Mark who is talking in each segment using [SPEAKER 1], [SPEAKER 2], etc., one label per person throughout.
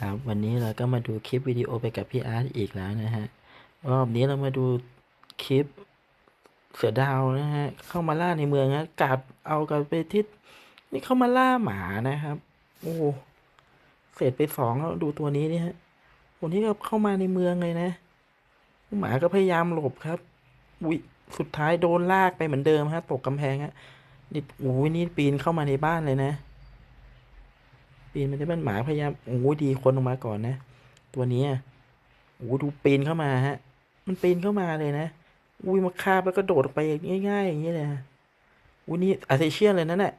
[SPEAKER 1] ครับวันนี้เราก็มาดูคลิปวิดีโอไปกับพี่อาร์ตอีกแล้วนะฮะรอบนี้เรามาดูคลิปเสือดาวนะฮะเข้ามาล่าในเมืองนะกัดเอากันไปทิศนี่เข้ามาล่าหมานะครับ โอ้เสร็จไปสองแล้วดูตัวนี้นี่ฮะคนที่ก็เข้ามาในเมืองเลยนะ หมาก็พยายามหลบครับอุ้ยสุดท้ายโดนลากไปเหมือนเดิมฮะ ตกกำแพงฮะนี่โอ้ยนี่ปีนเข้ามาในบ้านเลยนะ ปีนมันจะเป็นหมาพยายามโอ้ยดีคนออกมาก่อนนะ ตัวนี้โอ้ยดูปีนเข้ามาฮะ มันปีนเข้ามาเลยนะอุ้ยมาคาบแล้วก็โดดออกไปง่ายๆอย่างนี้เลยอุ้ยนี่อาเซเชียนเลยนั่นแหละ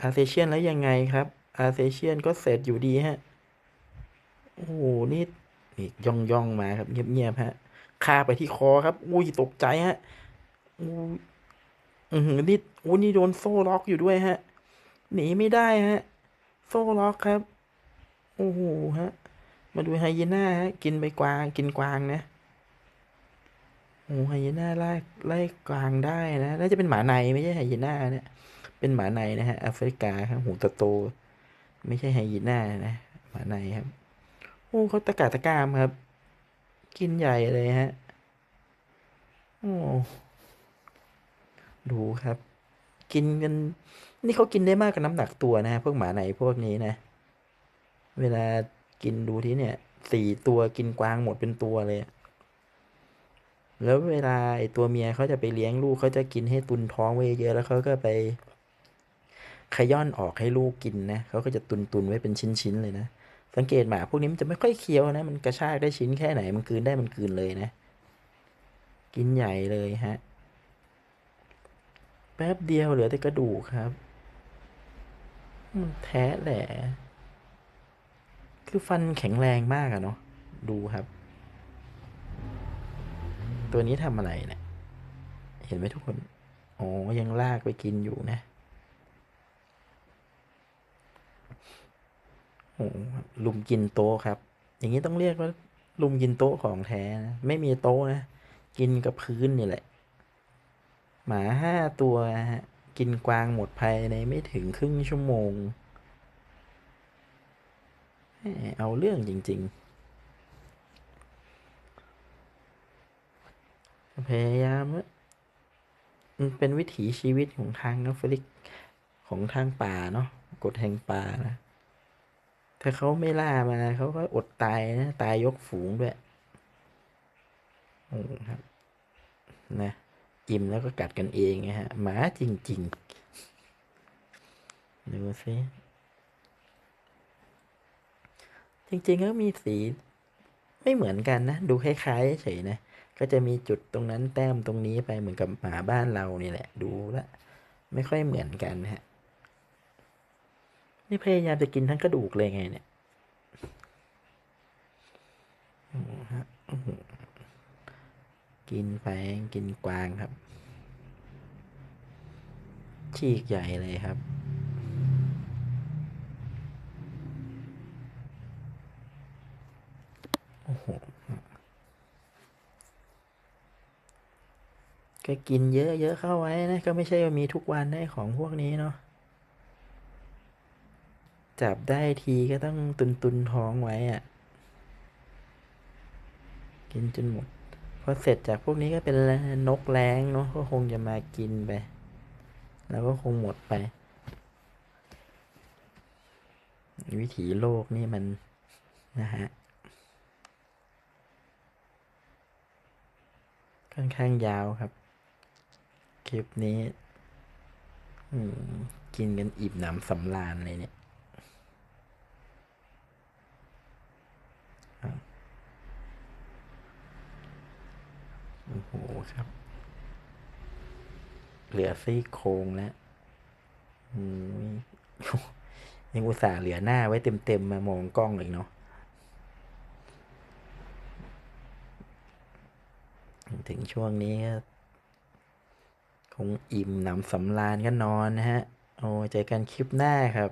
[SPEAKER 1] อาเซเชียนแล้วยังไงครับ อาเซเชียนก็เสร็จอยู่ดีฮะโอ้โหนี่นี่ย่องย่องมาครับ เงียบๆฮะคาไปที่คอครับ อุ้ยตกใจฮะอุ้ยอือหือนี่อุ้ยนี่โดนโซ่ล็อกอยู่ด้วยฮะหนีไม่ได้ฮะ โซ่ล็อกครับ โอ้โหฮะ มาดูไฮยีน่าฮะ กินไปกวาง กินกวางนะ โอ้ไฮยีน่าไล่ไล่กวางได้นะ น่าจะเป็นหมาในไม่ใช่ไฮยีน่าเนี่ย เป็นหมาในนะฮะแอฟริกาครับหูตโต ไม่ใช่ไฮยีน่านะ หมาในครับ โอ้เขาตะกาตะกามครับ กินใหญ่เลยฮะ โอ้ ดูครับ กินกัน นี่เขากินได้มากกว่าน้ำหนักตัวนะพวกหมาในพวกนี้นะ เวลากินดูที่เนี่ยสี่ตัวกินกวางหมดเป็นตัวเลย แล้วเวลาไอตัวเมียเขาจะไปเลี้ยงลูกเขาจะกินให้ตุนท้องไว้เยอะแล้วเขาก็ไปขย้อนออกให้ลูกกินนะเขาก็จะตุนตุนไว้เป็นชิ้นๆเลยนะ สังเกตหมาพวกนี้มันจะไม่ค่อยเคี้ยวนะ มันกระชากได้ชิ้นแค่ไหน มันกืนได้มันกืนเลยนะ กินใหญ่เลยฮะ แป๊บเดียวเหลือแต่กระดูกครับ มันแท้แหละ คือฟันแข็งแรงมากอะเนาะ ดูครับ ตัวนี้ทำอะไรเนี่ย เห็นไหมทุกคน อ๋อ ยังลากไปกินอยู่นะ โอ้โหลุมกินโต๊ะครับ อย่างนี้ต้องเรียกว่า ลุมกินโต๊ะของแท้นะ ไม่มีโต๊ะนะ กินกับพื้นนี่แหละ หมาห้าตัวนะฮะ กินกวางหมดภายในไม่ถึงครึ่งชั่วโมง เอาเรื่องจริง ๆ พยายามมันเป็นวิถีชีวิตของทางแอฟริกของทางป่าเนาะกฎแห่งป่านะ ถ้าเขาไม่ล่ามาเขาก็อดตายนะ ตายยกฝูงด้วยโอ้ครับ นะ อิ่มแล้วก็กัดกันเองนะฮะ หมาจริงๆ ดูสิ จริงๆก็มีสีไม่เหมือนกันนะ ดูคล้ายๆเฉยนะ ก็จะมีจุดตรงนั้นแต้มตรงนี้ไปเหมือนกับหมาบ้านเรานี่แหละ ดูลวไม่ค่อยเหมือนกันฮะ นี่พยายามจะกินทั้งกระดูกเลยไงเนี่ยโอ้โหฮะโอ้โห กินไปกินกวางครับฉีกใหญ่เลยครับ โอ้โหก็กินเยอะๆเข้าไว้นะ ก็ไม่ใช่ว่ามีทุกวันได้ของพวกนี้เนาะจับได้ทีก็ต้องตุนตุนท้องไว้อะกินจนหมด พอเสร็จจากพวกนี้ก็เป็นนกแร้งเนาะก็คงจะมากินไป แล้วก็คงหมดไป วิถีโลกนี่มันนะฮะค่อนข้างยาวครับ คลิปนี้กินกันอิ่มหนำสำราญเลยเนี่ย โอ้โหครับ เหลือซี่โครงแล้วอืมยังอุตส่าห์เหลือหน้าไว้เต็มๆมามองกล้องอีกเนาะถึงช่วงนี้ก็คงอิ่มหนำสำราญก็นอนนะฮะ โอ้เจอกันคลิปหน้าครับ